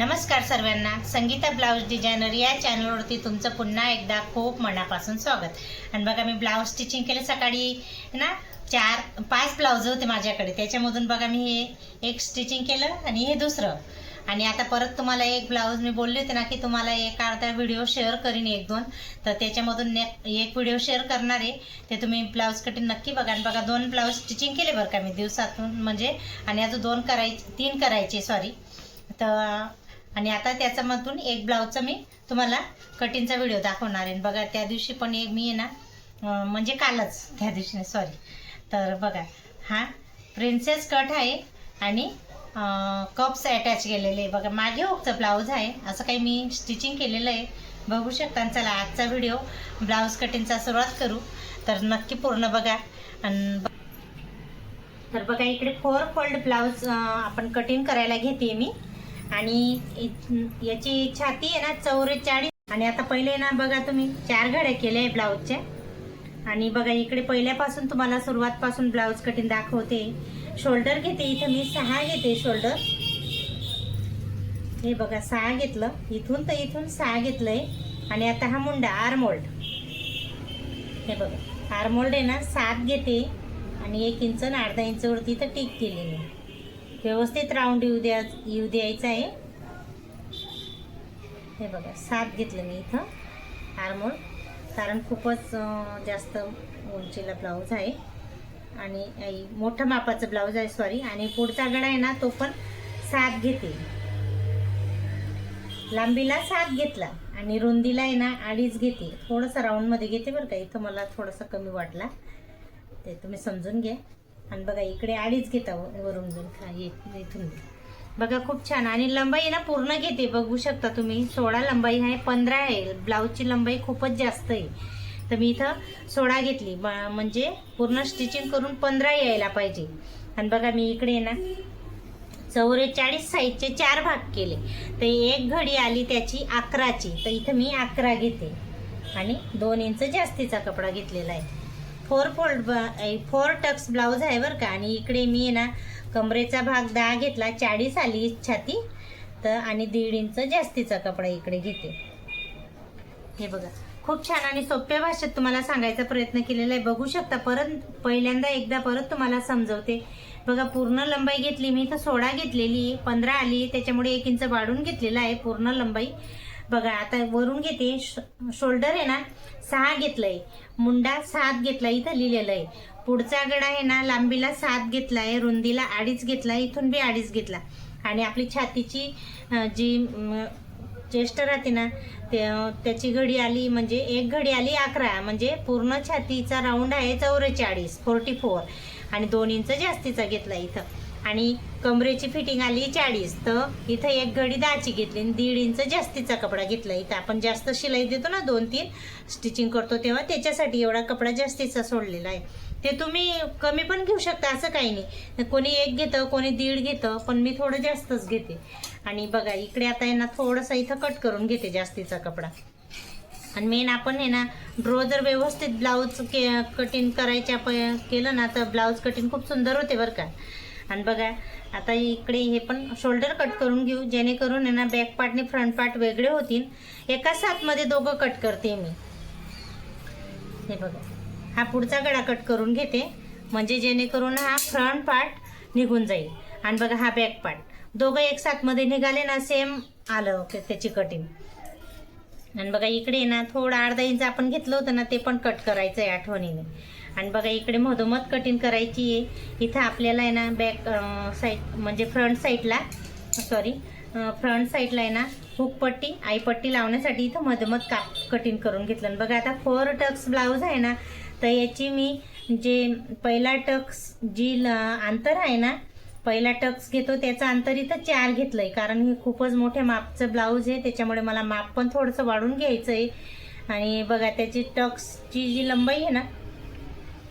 नमस्कार सर्वांना. Sangeeta blouse designer या चॅनलवरती तुमचं पुन्हा एकदा खूप मनापासून स्वागत. आणि बघा मी ब्लाऊज स्टिचिंग केलं सकाळी ना चार पाच ब्लाऊज होते माझ्याकडे. त्याच्यामधून बघा मी हे एक स्टिचिंग केलं आणि हे दुसरं. आणि आता परत तुम्हाला एक ब्लाऊज मी बोलले होते ना की तुम्हाला एक अर्धा व्हिडिओ शेअर करीन एक दोन. तर त्याच्यामधून एक व्हिडिओ शेअर करणार आहे. ते तुम्ही ब्लाऊज कटिंग नक्की बघा. आणि बघा दोन ब्लाऊज स्टिचिंग केले बरं का मी दिवसातून म्हणजे आणि अजून दोन करायचे तीन करायचे सॉरी तर आणि आता त्याच्यामधून एक ब्लाऊजचा मी तुम्हाला कटिंगचा व्हिडिओ दाखवणार आहे. बघा त्या दिवशी पण एक मी आहे ना म्हणजे कालच त्या दिवशी सॉरी तर बघा हा प्रिन्सेस कट आहे आणि कप्स अटॅच केलेले आहे. बघा मागे ओकचं ब्लाऊज आहे. असं काही मी स्टिचिंग केलेलं आहे. बघू शकता आणि चला आजचा व्हिडिओ ब्लाऊज कटिंगचा सुरुवात करू. तर नक्की पूर्ण बघा. आणि तर बघा इकडे फोर फोल्ड ब्लाऊज आपण कटिंग करायला घेते मी. आणि याची छाती आहे ना चौवेचाळीस आणि आता पहिले ना बघा तुम्ही चार घड्या केल्या आहे ब्लाऊजच्या आणि बघा इकडे पहिल्यापासून तुम्हाला सुरुवातपासून ब्लाऊज कटिंग दाखवते. शोल्डर घेते इथं मी सहा घेते शोल्डर हे बघा सहा घेतलं. इथून तर इथून सहा घेतलंय. आणि आता हा मुंडा आरमोल्ड हे बघा आरमोल्ड आहे ना सात घेते. आणि एक इंच आणि अर्धा इंचवरती इथं टिक केलेली आहे. व्यवस्थित राऊंड येऊ द्या येऊ द्यायचं आहे. हे बघा सात घेतलं मी इथं आरमोल कारण खूपच जास्त उंचीला ब्लाऊज आहे. आणि आई, मोठं मापाचं ब्लाऊज आहे सॉरी आणि पुढचा गळा आहे ना तो पण सात घेते. लांबीला सात घेतला आणि रुंदीला आहे ना अडीच घेते. थोडंसं राऊंडमध्ये घेते बरं का. इथं मला थोडंसं कमी वाटला. ते तुम्ही समजून घ्या. आणि बघा इकडे अडीच घेता वरून जर खा ये- इथून. बघा खूप छान. आणि लंबाई ना पूर्ण घेते. बघू शकता तुम्ही. सोळा लंबाई आहे पंधरा आहे. ब्लाऊजची लंबाई खूपच जास्त आहे. तर मी इथं सोळा घेतली. म्हणजे पूर्ण स्टिचिंग करून पंधरा यायला पाहिजे. आणि बघा मी इकडे ना चौवेचाळीस साईजचे चार भाग केले. तर एक घडी आली त्याची अकराची. तर इथं मी अकरा घेते. आणि दोन इंच जास्तीचा कपडा घेतलेला आहे. Four fold four tucks blouse आहे बरं का. आणि इकडे मी आहे ना कमरेचा भाग दहा घेतला चाळीस आली छाती. तर आणि दीड इंच जास्तीचा कपडा इकडे घेते. हे बघा. खूप छान आणि सोप्या भाषेत तुम्हाला सांगायचा प्रयत्न केलेला आहे. बघू शकता परत पहिल्यांदा एकदा परत तुम्हाला समजवते. बघा पूर्ण लंबाई घेतली मी तर सोळा घेतलेली पंधरा आली त्याच्यामुळे एक इंच वाढून घेतलेला आहे पूर्ण लंबाई. बघा आता वरून घेते. श- शोल्डर आहे ना सहा घेतलंय. मुंडा सात घेतला इथं लिहिलेलं आहे पुढचा गडा आहे ना लांबीला सात घेतलाय रुंदीला अडीच घेतला इथून बी अडीच घेतला. आणि आपली छातीची जी चेष्ट राहते ना ते त्याची घडी आली म्हणजे एक घडी आली अकरा म्हणजे पूर्ण छातीचा राऊंड आहे चौवेचाळीस फोर्टी फोर. आणि दोन इंच जास्तीचा घेतला इथं. आणि कमरेची फिटिंग आली चाळीस तर इथं एक घडी दहाची घेतली आणि दीड इंच जास्तीचा कपडा घेतला इथं. आपण जास्त शिलाई देतो ना दोन तीन स्टिचिंग करतो तेव्हा त्याच्यासाठी एवढा कपडा जास्तीचा सोडलेला आहे. ते तुम्ही कमी पण घेऊ शकता असं काही नाही. कोणी एक घेतं कोणी दीड घेतं पण मी थोडं जास्तच घेते. आणि बघा इकडे आता यांना थोडंसं इथं कट करून घेते जास्तीचा कपडा. आणि मेन आपण आहे ना ड्रो जर व्यवस्थित ब्लाऊज के कटिंग करायच्या प केलं ना तर ब्लाऊज कटिंग खूप सुंदर होते बरं का. आणि बघा आता इकडे हे पण शोल्डर कट करून घेऊ. जेणेकरून आहे ना बॅक पार्ट आणि फ्रंट पार्ट वेगळे होतील. एका साथमध्ये दोघं कट करते मी. हे बघा हा पुढचा गळा कट करून घेते. म्हणजे जेणेकरून हा फ्रंट पार्ट निघून जाईल. आणि बघा हा बॅक पार्ट दोघं एक साथमध्ये निघाले ना सेम आलं त्याची कटिंग आणि बघा इकडे ना थोडं अर्धा इंच आपण घेतलं होतं ना ते पण कट करायचं आहे आठवणीने. आणि बघा इकडे मधोमध कटिंग करायची आहे. इथं आपल्याला आहे ना बॅक साईड म्हणजे फ्रंट साईडला सॉरी फ्रंट साईडला आहे ना हुकपट्टी आईपट्टी लावण्यासाठी इथं मधोमध का कटिंग करून घेतलं. आणि बघा आता फोर टक्स ब्लाऊज आहे ना तर याची मी जे पहिला टक्स जी ल- अंतर आहे ना पहिला टक्स घेतो त्याचं अंतर इथं चार घेतलंय. कारण हे खूपच मोठ्या मापचं ब्लाऊज आहे त्याच्यामुळे मला माप पण थोडंसं वाढून घ्यायचं आहे आणि बघा त्याची टक्सची जी लंबाई आहे ना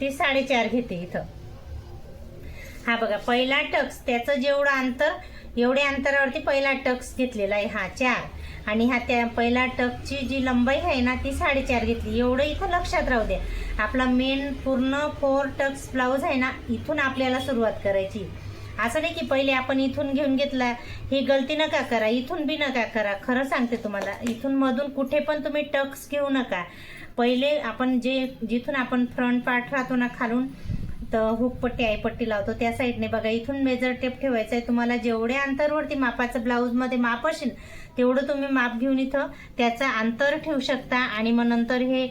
ती साडेचार घेते इथं. हा बघा पहिला टक्स त्याचं जेवढं अंतर एवढ्या अंतरावरती पहिला टक्स घेतलेला आहे हा चार. आणि हा त्या पहिला टकची जी लंबाई आहे ना ती साडेचार घेतली. एवढं इथं लक्षात राहू द्या. आपला मेन पूर्ण फोर टक्स ब्लाऊज आहे ना इथून आपल्याला सुरुवात करायची. असं नाही की पहिले आपण इथून घेऊन घेतला ही गलती नका करा इथून बी नका करा. खरं सांगते तुम्हाला इथून मधून कुठे पण तुम्ही टक्स घेऊ नका. पहिले आपण जे जिथून आपण फ्रंट पार्ट राहतो ना खालून तर हुक पट्टी पट्टी लावतो त्या साईडने बघा इथून मेजर टेप ठेवायचं आहे. तुम्हाला जेवढ्या अंतरवरती मापाचं ब्लाऊजमध्ये माप असेल तेवढं तुम्ही माप घेऊन इथं त्याचं अंतर ठेवू शकता. आणि मग नंतर हे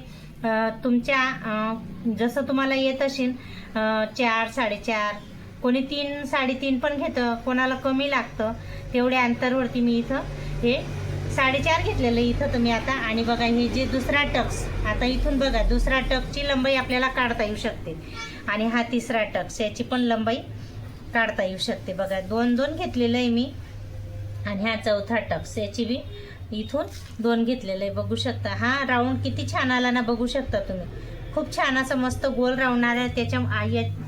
तुमच्या जसं तुम्हाला येत असेल चार साडेचार कोणी तीन साडेतीन पण घेतं कोणाला कमी लागतं तेवढ्या अंतरवरती मी इथं हे साडेचार घेतलेलं आहे इथं तुम्ही आता. आणि बघा हे जे दुसरा टक्स आता इथून बघा दुसरा टक्सची लंबाई आपल्याला काढता येऊ शकते. आणि हा तिसरा टक्स याची पण लंबाई काढता येऊ शकते. बघा दोन दोन घेतलेलं आहे मी. आणि हा चौथा टक्स याची बी इथून दोन घेतलेलं आहे. बघू शकता हा राऊंड किती छान आला ना बघू शकता तुम्ही. खूप छान असं मस्त गोल राहणार आहे त्याच्या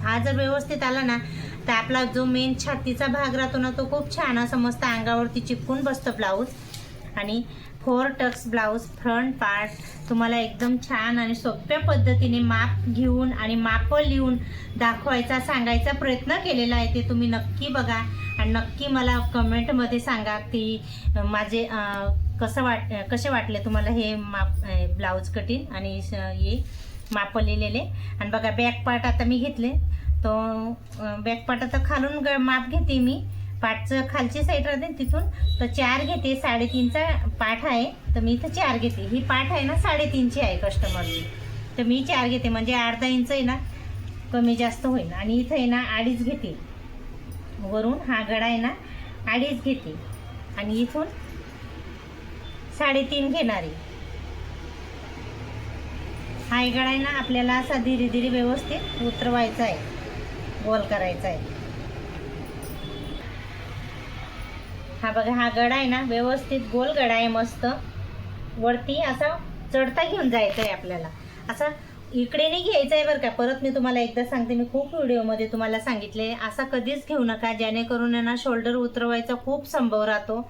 हा जर व्यवस्थित आला ना तर आपला जो मेन छातीचा भाग राहतो ना तो खूप छान असं मस्त अंगावरती चिपकून बसतो ब्लाऊज आणि four tucks blouse front part तुम्हाला एकदम छान आणि सोप्या पद्धतीने माप घेऊन आणि माप लिहून दाखवायचा सांगायचा प्रयत्न केलेला आहे ते तुम्ही नक्की बघा. आणि नक्की मला कमेंटमध्ये सांगा की माझे कसं वाट कसे वाटले तुम्हाला हे माप ब्लाऊज कटिंग आणि हे? माप लिहिलेले आणि बघा बॅक पार्ट आता मी घेतले. तो बॅक पार्ट आता खालून ग- माप घेते मी. पाठचं खालची साईड राहते तिथून. तर चार घेते साडेतीनचा पाठ आहे. तर मी इथं चार घेते. ही पाठ आहे ना साडेतीनची आहे कस्टमरची तर मी चार घेते. म्हणजे अर्धा इंच आहे ना कमी जास्त होईल. आणि इथं आहे ना अडीच घेते. वरून हा गडा आहे ना अडीच घेते. आणि इथून साडेतीन घेणारी हा गडा आहे ना आपल्याला असा धीरे धीरे व्यवस्थित उतरवायचा आहे. गोल करायचा आहे. हा बघा हा गडा आहे ना व्यवस्थित गोल गडा आहे मस्त. वरती असा चढता घेऊन जायचं आहे आपल्याला. असा इकडे नाही घ्यायचं आहे बरं का. परत मी तुम्हाला एकदा सांगते मी खूप व्हिडिओमध्ये तुम्हाला सांगितले असा कधीच घेऊ नका. जेणेकरून आहे ना शोल्डर उतरवायचा खूप संभव राहतो.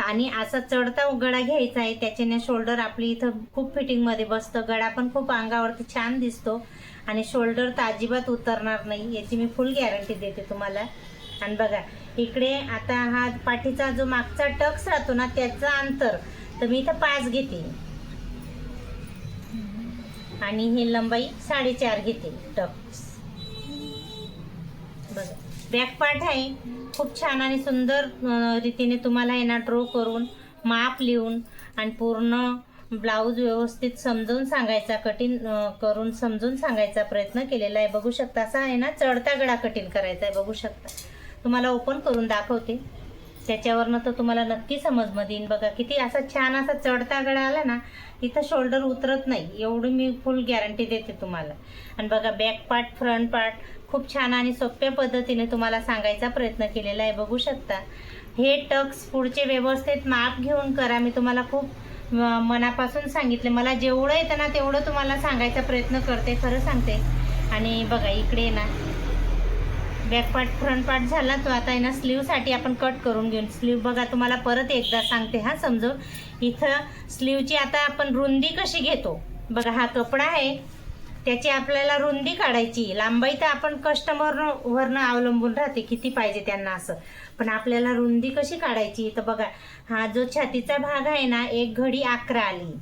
आणि असा चढता गडा घ्यायचा आहे. त्याच्याने शोल्डर आपली इथं खूप फिटिंगमध्ये बसतं. गडा पण खूप अंगावरती छान दिसतो. आणि शोल्डर तर अजिबात उतरणार नाही. याची मी फुल गॅरंटी देते तुम्हाला. आणि बघा इकडे आता हा पाठीचा जो मागचा टक्स राहतो ना त्याचं अंतर. तर मी इथं पाच घेते. आणि हे लंबाई साडेचार घेते टक्स. बघा. बॅक पार्ट आहे. खूप छान आणि सुंदर रीतीने तुम्हाला आहे ना ड्रॉ करून माप लिहून आणि पूर्ण ब्लाऊज व्यवस्थित समजून सांगायचा कठीण करून समजून सांगायचा प्रयत्न केलेला आहे. बघू शकता असा आहे ना चढता गळा कठीण करायचा आहे. बघू शकता. तुम्हाला ओपन करून दाखवते. त्याच्यावरनं तर तुम्हाला नक्की समजमध्ये येईन. बघा किती असा छान असा चढता गळा आला ना इथं शोल्डर उतरत नाही. एवढी मी फुल गॅरंटी देते तुम्हाला. आणि बघा बॅक पार्ट फ्रंट पार्ट खूप छान आणि सोप्या पद्धतीने तुम्हाला सांगायचा प्रयत्न केलेला आहे. बघू शकता. हे टक्स पुढचे व्यवस्थित माप घेऊन करा. मी तुम्हाला खूप म- मनापासून सांगितले. मला जेवढं येतं ना तेवढं तुम्हाला सांगायचा प्रयत्न करते. खरं सांगते. आणि बघा इकडे ना. बॅकपार्ट फ्रंट पार्ट झाला तो. आता आहे ना स्लीवसाठी आपण कट करून घेऊन. स्लीव बघा तुम्हाला परत एकदा सांगते. हा समजून. इथं स्लीवची आता आपण रुंदी कशी घेतो? बघा हा कपडा आहे. त्याची आपल्याला रुंदी काढायची. लांबाई तर आपण कस्टमर वरनं अवलंबून राहते किती पाहिजे त्यांना असं. पण आपल्याला रुंदी कशी काढायची? तर बघा हा जो छातीचा भाग आहे ना एक घडी अकरा आली.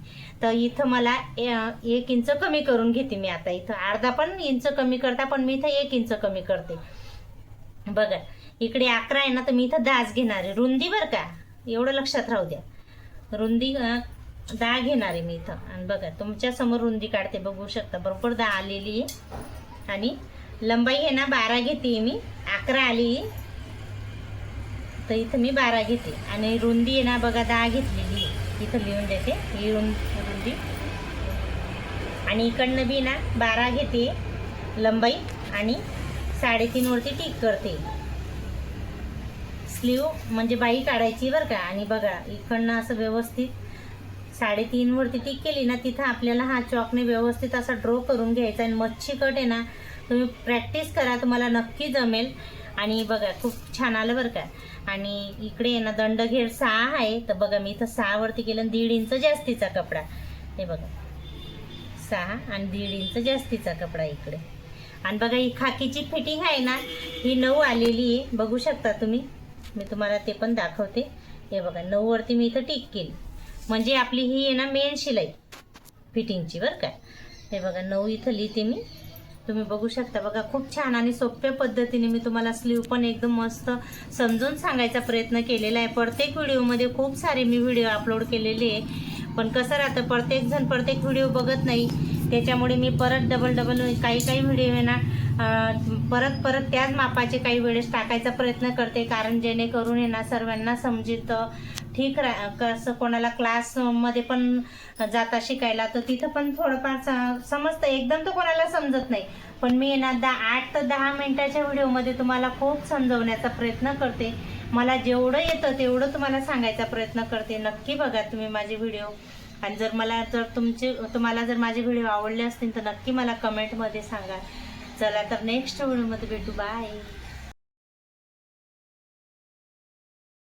तर इथं मला ए- एक इंच कमी करून घेते मी आता. इथं अर्धा पण इंच कमी करता पण मी इथं एक इंच कमी करते. बघा इकडे अकरा आहे ना तर मी इथं दास घेणार आहे. रुंदी बरं का? एवढं लक्षात राहू द्या. रुंदी दहा घेणार आहे मी इथं. आणि बघा तुमच्यासमोर रुंदी काढते बघू शकता. बरोबर दहा आलेली आहे. आणि लंबाई आहे ना बारा घेते मी. अकरा आली. तर इथं मी बारा घेते. आणि रुंदी आहे ना बघा दहा घेतलेली आहे. इथं लिहून देते. ही रुं रुंदी. आणि इकडनं बी ना बारा घेते लंबाई. आणि साडेतीनवरती टिक करते. स्लीव म्हणजे बाई काढायची बरं का. आणि बघा इकडनं असं व्यवस्थित साडेतीनवरती टिक केली ना तिथं आपल्याला हा चॉकने व्यवस्थित असा ड्रॉ करून घ्यायचा आणि मच्छी कट आहे ना तुम्ही प्रॅक्टिस करा तुम्हाला नक्की जमेल. आणि बघा खूप छान आलं बरं का. आणि इकडे आहे ना दंडघेर सहा आहे. तर बघा मी इथं सहावरती केलं आणि दीड इंच जास्तीचा कपडा. हे बघा. सहा आणि दीड इंच जास्तीचा कपडा इकडे. आणि बघा ही खाकीची फिटिंग आहे ना ही नऊ आलेली आहे. बघू शकता तुम्ही. मी तुम्हाला ते पण दाखवते. हे बघा नऊवरती मी इथं टिक केली. म्हणजे आपली ही आहे ना मेन शिलाई. फिटिंगची बरं का. हे बघा नऊ इथं लिहिते मी. तुम्ही बघू शकता बघा खूप छान आणि सोप्या पद्धतीने मी तुम्हाला स्लीव पण एकदम मस्त समजून सांगायचा प्रयत्न केलेला आहे. प्रत्येक व्हिडिओमध्ये खूप सारे मी व्हिडिओ अपलोड केलेले आहे. पण कसं राहतं प्रत्येक जण प्रत्येक व्हिडिओ बघत नाही. त्याच्यामुळे मी परत डबल डबल काही काही व्हिडिओ आहे ना परत परत त्याच मापाचे काही वेळेस टाकायचा प्रयत्न करते. कारण जेणेकरून आहे ना सर्वांना समजितं. ठीक रा कसं कोणाला क्लासमध्ये पण जाता शिकायला तर तिथं पण थोडंफार स- समजतं. एकदम तर कोणाला समजत नाही. पण मी ना दहा आठ ते दहा मिनटाच्या व्हिडिओमध्ये तुम्हाला खूप समजवण्याचा प्रयत्न करते. मला जेवढं येतं तेवढं तुम्हाला सांगायचा प्रयत्न करते. नक्की बघा तुम्ही माझे व्हिडिओ. आणि जर मला जर तुमचे तुम्हाला जर माझे व्हिडिओ आवडले असतील तर नक्की मला कमेंटमध्ये सांगा. चला तर नेक्स्ट व्हिडिओमध्ये भेटू. बाय